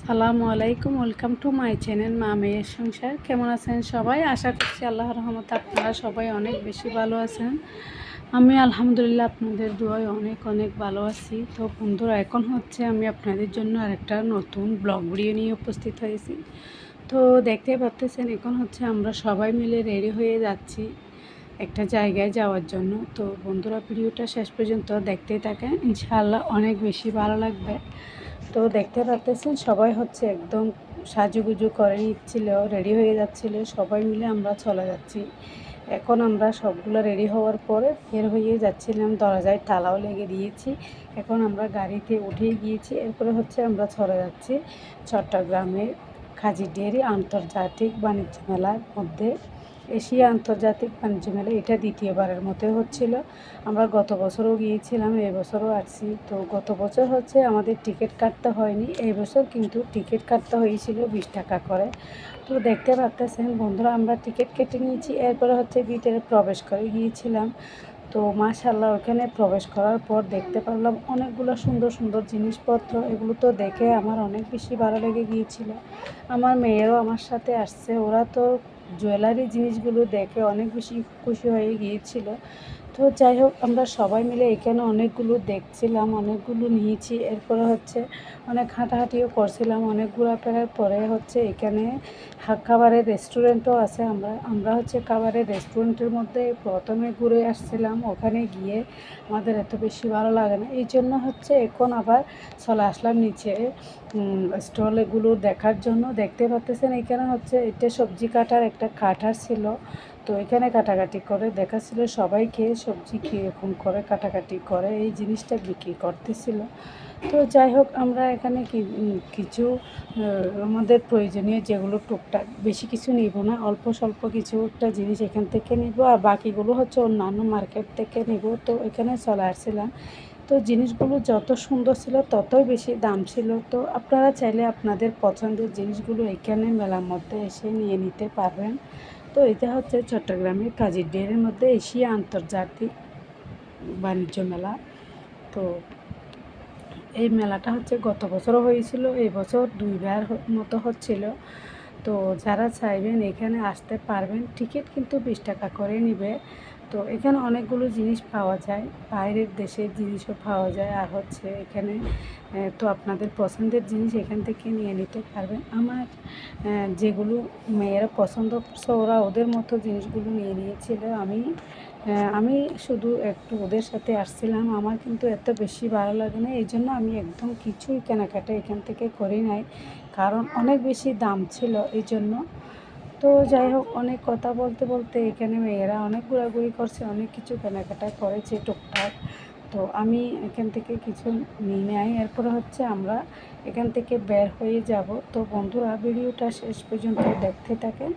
আসসালামু আলাইকুম, welcome to my channel মা মেয়ের সংসার। কেমন আছেন সবাই? আশা করছি আল্লাহর রহমত আপনারা সবাই অনেক বেশি ভালো আছেন। আমি আলহামদুলিল্লাহ আপনাদের দোয়ায় অনেক অনেক ভালো আছি। তো বন্ধুরা, এখন হচ্ছে আমি আপনাদের জন্য আরেকটা নতুন ব্লগ ভিডিও নিয়ে উপস্থিত হয়েছি। তো দেখতে পাচ্ছেন, এখন হচ্ছে আমরা সবাই মিলে রেডি হয়ে যাচ্ছি একটা জায়গায় যাওয়ার জন্য। তো বন্ধুরা, ভিডিওটা শেষ পর্যন্ত দেখতেই থাকেন। ইনশাআল্লাহ অনেক বেশি ভালো লাগবে। তো দেখতে পাচ্ছেন সবাই হচ্ছে একদম সাজুগুজু করে নিচ্ছিল রেডি হয়ে যাচ্ছিল, সবাই মিলে আমরা চলে যাচ্ছি। এখন আমরা সবগুলো রেডি হওয়ার পরে ফের হয়ে যাচ্ছিলাম, দরজায় তালাও লেগে দিয়েছি। এখন আমরা গাড়িতে উঠে গিয়েছি, এরপরে হচ্ছে আমরা চলে যাচ্ছি চট্টগ্রামের খাজিডেরি আন্তর্জাতিক বাণিজ্য মেলার মধ্যে। এশিয়া আন্তর্জাতিক বাণিজ্য মেলা, এটা দ্বিতীয়বারের মতো হচ্ছিল। আমরা গত বছরও গিয়েছিলাম এবছরও আসছি। তো গত বছর হচ্ছে আমাদের টিকিট কাটতে হয়নি। এই বছর কিন্তু টিকিট কাটতে হয়েছিল বিশ টাকা করে। তো দেখতে পারতেছেন বন্ধুরা, আমরা টিকিট কেটে নিয়েছি। এরপরে হচ্ছে ভিতরে প্রবেশ করে গিয়েছিলাম। তো মাশাল্লাহ ওখানে প্রবেশ করার পর দেখতে পারলাম অনেকগুলো সুন্দর সুন্দর জিনিসপত্র। এগুলো তো দেখে আমার অনেক বেশি ভালো লেগে গিয়েছিল। আমার মেয়েরও আমার সাথে আসছে। ওরা তো জুয়েলারি জিনিসগুলো দেখে অনেক বেশি খুশি হয়ে গিয়েছিল। তো যাই হোক, আমরা সবাই মিলে এখানে অনেকগুলো দেখছিলাম, অনেকগুলো নিয়েছি। এরপরে হচ্ছে অনেক হাঁটাহাঁটিও করছিলাম, অনেক ঘোরাফেরার পরে হচ্ছে এখানে খাবারের রেস্টুরেন্টও আছে। আমরা আমরা হচ্ছে খাবারের রেস্টুরেন্টের মধ্যে প্রথমে ঘুরে আসছিলাম, ওখানে গিয়ে আমাদের এত বেশি ভালো লাগে না। এই জন্য হচ্ছে এখন আবার চলে আসলাম নিচে স্টলেগুলো দেখার জন্য। দেখতে পাচ্ছেন এখানে হচ্ছে এটা সবজি কাটার একটা কাটার ছিল। তো এখানে কাটাকাটি করে, দেখাচ্ছিল সবাই খেয়ে সবজি কীরকম করে, কাটাকাটি করে, এই জিনিসটা বিক্রি করতেছিল। তো যাই হোক, আমরা এখানে কিছু আমাদের প্রয়োজনীয় যেগুলো টুকটাক, বেশি কিছু নিব না, অল্প স্বল্প কিছু একটা জিনিস এখান থেকে নিব, আর বাকিগুলো হচ্ছে অন্যান্য মার্কেট থেকে নিব। তো এখানে চলে আসছিলাম। তো জিনিসগুলো যত সুন্দর ছিল, ততই বেশি দাম ছিল। তো আপনারা চাইলে আপনাদের পছন্দের জিনিসগুলো এখানে মেলার মধ্যে এসে নিয়ে নিতে পারবেন। তো এটা হচ্ছে চট্টগ্রামের কাজী ডেরের মধ্যে এশিয়া আন্তর্জাতিক বাণিজ্য মেলা। তো এই মেলাটা হচ্ছে গত বছরও হয়েছিল, এই বছর দুইবার মতো হচ্ছিল। তো যারা চাইবেন এখানে আসতে পারবেন, টিকিট কিন্তু বিশ টাকা করে নিবে। তো এখানে অনেকগুলো জিনিস পাওয়া যায়, বাইরের দেশের জিনিসও পাওয়া যায়। আর হচ্ছে এখানে তো আপনাদের পছন্দের জিনিস এখান থেকে নিয়ে নিতে পারবেন। আমার যেগুলো মেয়েরা পছন্দ করছে ওরা ওদের মতো জিনিসগুলো নিয়ে নিয়েছিল। আমি আমি শুধু একটু ওদের সাথে আসছিলাম। আমার কিন্তু এত বেশি ভালো লাগে না। এই জন্য আমি একদম কিছুই কেনাকাটা এখান থেকে করি নাই। কারণ অনেক বেশি দাম ছিল। এই জন্য তো যাই হোক, অনেক কথা বলতে বলতে এখানে মেয়েরা অনেক ঘোরাঘুরি করছে, অনেক কিছু কেনাকাটা করেছে টুকটাক। তো আমি এখান থেকে কিছু নিয়ে নেই। এরপরে হচ্ছে আমরা এখান থেকে বের হয়ে যাব। তো বন্ধুরা, ভিডিওটা শেষ পর্যন্ত দেখতে থাকেন।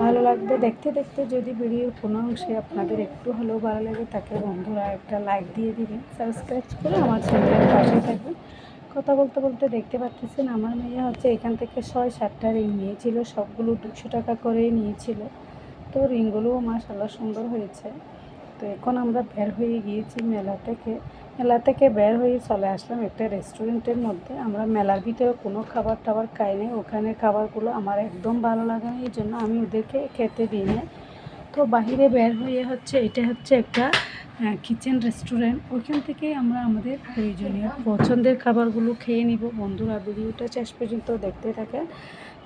ভালো লাগবে দেখতে দেখতে যদি ভিডিওর কোনো অংশে আপনাদের একটু হলেও ভালো লাগে তাকে বন্ধুরা একটা লাইক দিয়ে দিবেন। সাবস্ক্রাইব করে আমার চ্যানেলের পাশে থাকবেন। কথা বলতে বলতে দেখতে পাচ্ছেন আমার মেয়ে হচ্ছে এখান থেকে ছয় সাতটা রিং নিয়েছিল, সবগুলো দুশো টাকা করেই নিয়েছিল। তো রিংগুলোও মাসাল্লাহ সুন্দর হয়েছে। তো এখন আমরা বের হয়ে গিয়েছি মেলা থেকে। মেলা থেকে বের হয়ে চলে আসলাম একটা রেস্টুরেন্টের মধ্যে। আমরা মেলার ভিতরে কোনো খাবার টাবার খাই খাইনি ওখানে খাবারগুলো আমার একদম ভালো লাগে না। এই জন্য আমি ওদেরকে খেতে দিই না তো বাহিরে বের হয়ে হচ্ছে, এটা হচ্ছে একটা কিচেন রেস্টুরেন্ট ওইখান থেকে আমরা আমাদের প্রয়োজনীয় পছন্দের খাবারগুলো খেয়ে নিব। বন্ধুরা, ভিডিওটা শেষ পর্যন্ত দেখতে থাকেন।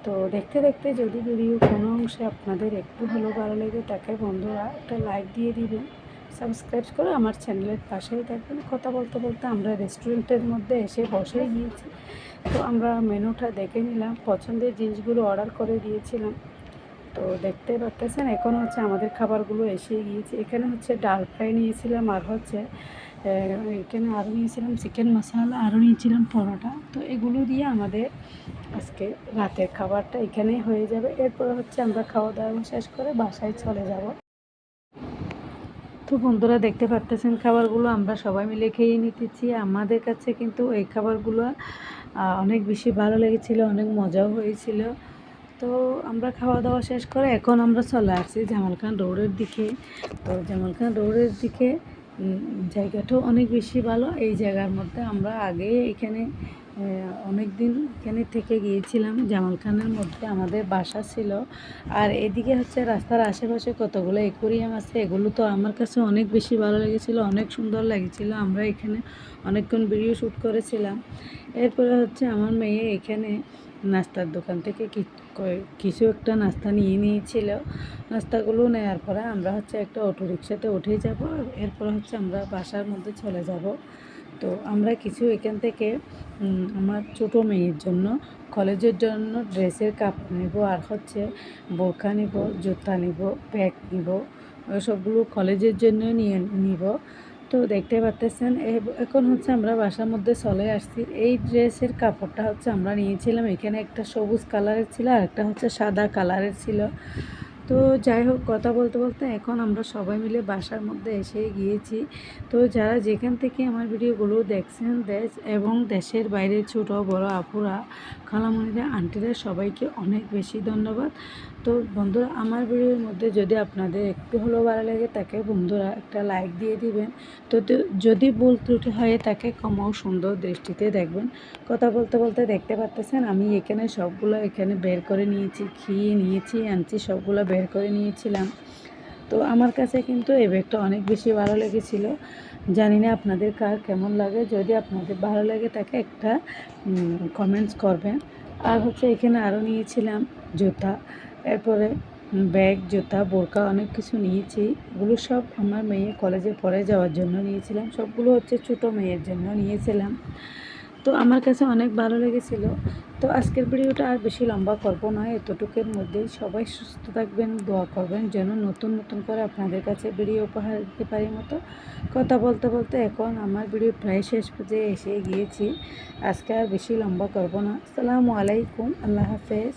তো দেখতে দেখতে যদি ভিডিও কোনো অংশে আপনাদের একটু হলেও ভালো লেগে তাকে বন্ধুরা, একটা লাইক দিয়ে দিবেন। সাবস্ক্রাইব করে আমার চ্যানেলের পাশেই থাকবেন। কথা বলতে বলতে আমরা রেস্টুরেন্টের মধ্যে এসে বসে গিয়েছি। তো আমরা মেনুটা দেখে নিলাম, পছন্দের জিনিসগুলো অর্ডার করে দিয়েছিলাম। তো দেখতে পাচ্ছেন, এখন হচ্ছে আমাদের খাবারগুলো এসে গিয়েছে। এখানে হচ্ছে ডাল ফ্রাই নিয়েছিলাম আর হচ্ছে এখানে আরও নিয়েছিলাম চিকেন মশলা আরও নিয়েছিলাম পরোটা। তো এগুলো দিয়ে আমাদের আজকে রাতের খাবারটা এখানেই হয়ে যাবে। এরপর হচ্ছে আমরা খাওয়া দাওয়া শেষ করে বাসায় চলে যাব। তো বন্ধুরা দেখতে পারতেছেন খাবারগুলো, আমরা সবাই মিলে খেয়ে নিতেছি। আমাদের কাছে কিন্তু এই খাবারগুলো অনেক বেশি ভালো লেগেছিলো, অনেক মজাও হয়েছিল। তো আমরা খাওয়া দাওয়া শেষ করে এখন আমরা চলে আসছি জামাল খান রোডের দিকে। তো জামাল খান রোডের দিকে জায়গাটাও অনেক বেশি ভালো। এই জায়গার মধ্যে আমরা আগে এখানে অনেক দিন এখানে থেকে গিয়েছিলাম। জামাল খানের মধ্যে আমাদের বাসা ছিল। আর এদিকে হচ্ছে রাস্তার আশেপাশে কতগুলো একুরিয়াম আছে, এগুলো তো আমার কাছে অনেক বেশি ভালো লেগেছিল, অনেক সুন্দর লেগেছিলো। আমরা এখানে অনেকক্ষণ ভিডিও শ্যুট করেছিলাম। এরপরে হচ্ছে আমার মেয়ে এখানে নাস্তার দোকান থেকে কিছু একটা নাস্তা নিয়ে নিয়েছিল। নাস্তাগুলো নেওয়ার পরে আমরা হচ্ছে একটা অটো রিক্সাতে উঠে যাব, এরপর হচ্ছে আমরা বাসার মধ্যে চলে যাব। তো আমরা কিছু এখান থেকে আমার ছোটো মেয়ের জন্য, কলেজের জন্য ড্রেসের কাপড় নেব আর হচ্ছে বোরখা নিব, জুতা নিব, ব্যাগ নিব সবগুলো কলেজের জন্য নিয়ে নিব। তো দেখতে পাচ্তেছেন এখন হচ্ছে আমরা বাসার মধ্যে চলে আসছি। এই ড্রেসের কাপড়টা হচ্ছে আমরা নিয়েছিলাম। এখানে একটা সবুজ কালারের ছিল আর একটা হচ্ছে সাদা কালারের ছিল। তো যাই হোক, কথা বলতে বলতে এখন আমরা সবাই মিলে বাসার মধ্যে এসে গিয়েছি। তো যারা যেখান থেকে আমার ভিডিওগুলো দেখছেন, দেশ এবং দেশের বাইরে ছোট, বড় আপুরা খালামণিরা আন্টিরা, সবাইকে অনেক বেশি ধন্যবাদ। তো বন্ধুরা, আমার ভিডিওর মধ্যে যদি আপনাদের একটু হলেও ভালো লাগে, তাকে বন্ধুরা একটা লাইক দিয়ে দিবেন। তো যদি ভুল ত্রুটি হয়, তাকে কমাও সুন্দর দৃষ্টিতে দেখবেন। কথা বলতে বলতে দেখতে পাচ্তেছেন আমি এখানে সবগুলো এখানে বের করে নিয়েছি, খেয়ে নিয়েছি, আনছি, সবগুলো বের করে নিয়েছিলাম। তো আমার কাছে কিন্তু এই ব্যাগটা অনেক বেশি ভালো লেগেছিল। জানি না আপনাদের কার কেমন লাগে। যদি আপনাদের ভালো লাগে তাকে একটা কমেন্টস করবেন। আর হচ্ছে এখানে আরও নিয়েছিলাম জুতা। এরপরে ব্যাগ, জুতা, বোরকা অনেক কিছু নিয়েছি। এগুলো সব আমার মেয়ে কলেজে পড়ে যাওয়ার জন্য নিয়েছিলাম। সবগুলো হচ্ছে ছোটো মেয়ের জন্য নিয়েছিলাম। তো আমার কাছে অনেক ভালো লেগেছিল। তো আজকের ভিডিওটা আর বেশি লম্বা করব না, এতটুকুর মধ্যেই সবাই সুস্থ থাকবেন, দোয়া করবেন যেন নতুন নতুন করে আপনাদের কাছে ভিডিও উপহার দিতে পারি মতো। কথা বলতে বলতে এখন আমার ভিডিও প্রায় শেষ পর্যায়ে এসে গিয়েছি। আজকে আর বেশি লম্বা করব না। আসসালামু আলাইকুম, আল্লাহ হাফেজ।